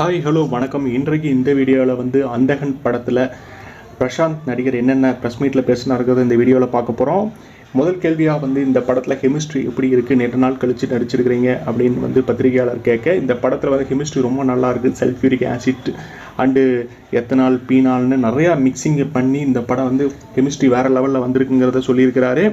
Hi hello வணக்கம். இன்றைக்கு இந்த வீடியோவில் வந்து அந்தகன் படத்தில் பிரசாந்த் நடிகர் என்னென்ன ப்ரெஸ் மீட்டில் பேசினாருங்கிறத இந்த வீடியோவில் பார்க்க போகிறோம் முதல் கேள்வியாக வந்து இந்த படத்தில் கெமிஸ்ட்ரி எப்படி இருக்குது நேற்று நாள் கழிச்சு நடிச்சிருக்கிறீங்க அப்படின்னு வந்து பத்திரிகையாளர் கேட்க இந்த படத்தில் வந்து கெமிஸ்ட்ரி ரொம்ப நல்லா இருக்குது சல்ஃபியூரிக் ஆசிட் அண்டு எத்தனால் பீனால்னு நிறையா மிக்சிங் பண்ணி இந்த படம் வந்து கெமிஸ்ட்ரி வேறு லெவலில் வந்திருக்குங்கிறத சொல்லியிருக்கிறாரு.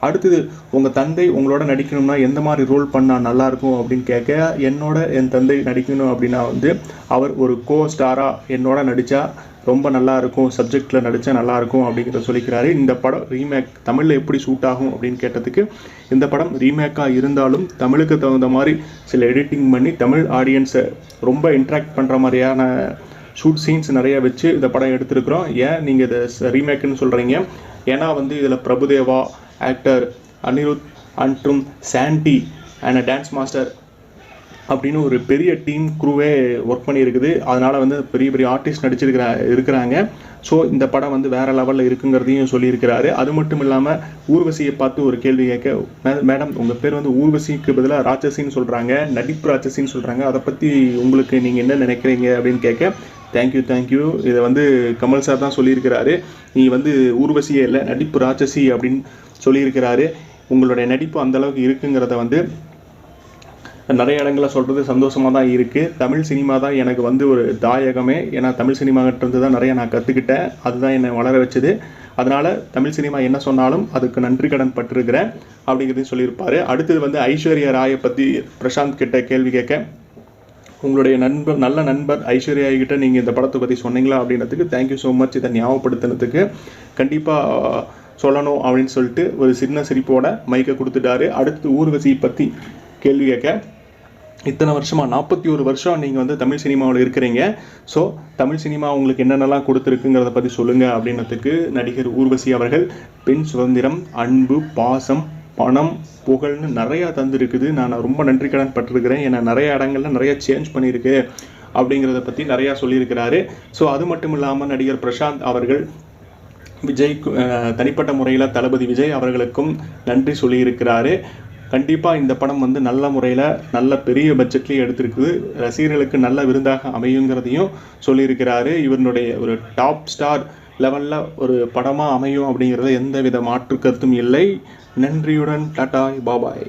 அடுத்தது உங்கள் தந்தை உங்களோட நடிக்கணும்னா எந்த மாதிரி ரோல் பண்ணால் நல்லாயிருக்கும் அப்படின்னு கேட்க என்னோட என் தந்தை நடிக்கணும் அப்படின்னா வந்து அவர் ஒரு கோ ஸ்டாராக என்னோட நடித்தா ரொம்ப நல்லா இருக்கும் சப்ஜெக்டில் நடித்தா நல்லா இருக்கும் அப்படிங்கிறத சொல்லிக்கிறாரு. இந்த படம் ரீமேக் தமிழில் எப்படி சூட் ஆகும் அப்படின்னு கேட்டதுக்கு இந்த படம் ரீமேக்காக இருந்தாலும் தமிழுக்கு தகுந்த மாதிரி சில எடிட்டிங் பண்ணி தமிழ் ஆடியன்ஸை ரொம்ப இன்ட்ராக்ட் பண்ணுற மாதிரியான ஷூட் சீன்ஸ் நிறைய வச்சு இந்த படம் எடுத்திருக்கிறோம். ஏன் நீங்கள் இதை ரீமேக்குன்னு சொல்கிறீங்க ஏன்னா வந்து இதில் பிரபுதேவா ஆக்டர் அனிருத் மற்றும் சாண்டி அண்ட் டான்ஸ் மாஸ்டர் அப்படின்னு ஒரு பெரிய டீம் குரூவே ஒர்க் பண்ணியிருக்குது. அதனால் வந்து பெரிய பெரிய ஆர்டிஸ்ட் நடிச்சிருக்கிற இருக்கிறாங்க. ஸோ இந்த படம் வந்து வேறு லெவலில் இருக்குங்கிறதையும் சொல்லியிருக்கிறாரு. அது மட்டும் இல்லாமல் ஊர்வசியை பார்த்து ஒரு கேள்வி கேட்க "மே- மேடம் உங்கள் பேர் வந்து ஊர்வசிக்கு பதிலாக ராட்சசின்னு சொல்கிறாங்க நடிப்பு ராட்சசின்னு சொல்கிறாங்க அதை பற்றி உங்களுக்கு நீங்கள் என்ன நினைக்கிறீங்க? அப்படின்னு கேட்க தேங்க்யூ தேங்க்யூ இதை வந்து கமல் சார் தான் சொல்லியிருக்கிறாரு. நீ வந்து ஊர்வசியே இல்லை நடிப்பு ராட்சசி அப்படின்னு சொல்லியிருக்கிறாரு. உங்களுடைய நடிப்பு அந்தளவுக்கு இருக்குங்கிறத வந்து நிறைய இடங்களில் சொல்கிறது சந்தோஷமாக தான் இருக்குது தமிழ் சினிமா தான் எனக்கு வந்து ஒரு தாயகமே. ஏன்னா தமிழ் சினிமாகிட்டருந்து தான் நிறைய நான் கற்றுக்கிட்டேன் அதுதான் என்னை வளர வச்சது. அதனால் தமிழ் சினிமா என்ன சொன்னாலும் அதுக்கு நன்றி கடன் பட்டிருக்கிறேன் அப்படிங்கிறதையும் சொல்லியிருப்பார். அடுத்தது வந்து ஐஸ்வர்யா ராயை பற்றி பிரசாந்த் கிட்ட கேள்வி கேட்க உங்களுடைய நண்பர் நல்ல நண்பர் ஐஸ்வர்யா கிட்ட நீங்கள் இந்த படத்தை பற்றி சொன்னீங்களா அப்படின்றதுக்கு தேங்க்யூ ஸோ மச் இதை ஞாபகப்படுத்தினதுக்கு கண்டிப்பாக சொல்லணும் அப்படின்னு சொல்லிட்டு ஒரு சின்ன சிரிப்போட மைக்கை கொடுத்துட்டாரு. அடுத்து ஊர்வசியை பற்றி கேள்வி கேட்க இத்தனை வருஷமாக நாற்பத்தி ஒரு வருஷம் நீங்கள் வந்து தமிழ் சினிமாவில் இருக்கிறீங்க. ஸோ தமிழ் சினிமா உங்களுக்கு என்னென்னலாம் கொடுத்துருக்குங்கிறத பற்றி சொல்லுங்கள் அப்படின்றதுக்கு நடிகர் ஊர்வசி அவர்கள் பெண் சுதந்திரம் அன்பு பாசம் பணம் புகழ்னு நிறையா தந்திருக்குது. நான் ரொம்ப நன்றி கடன் பட்டிருக்கிறேன். ஏன்னா நிறைய இடங்களில் நிறைய சேஞ்ச் பண்ணியிருக்கு அப்படிங்கிறத பற்றி நிறையா சொல்லியிருக்கிறாரு. ஸோ அது மட்டும் இல்லாமல் நடிகர் பிரசாந்த் அவர்கள் விஜய் தனிப்பட்ட முறையில் தளபதி விஜய் அவர்களுக்கும் நன்றி சொல்லியிருக்கிறாரு. கண்டிப்பாக இந்த படம் வந்து நல்ல முறையில் நல்ல பெரிய பட்ஜெட்லேயே எடுத்திருக்குது. ரசிகர்களுக்கு நல்ல விருந்தாக அமையுங்கிறதையும் சொல்லியிருக்கிறாரு. இவருடைய ஒரு டாப் ஸ்டார் லெவலில் ஒரு படமாக அமையும் அப்படிங்கிறது எந்த வித மாற்று கருத்தும் இல்லை. நன்றியுடன் டாடாய் பாபாய்.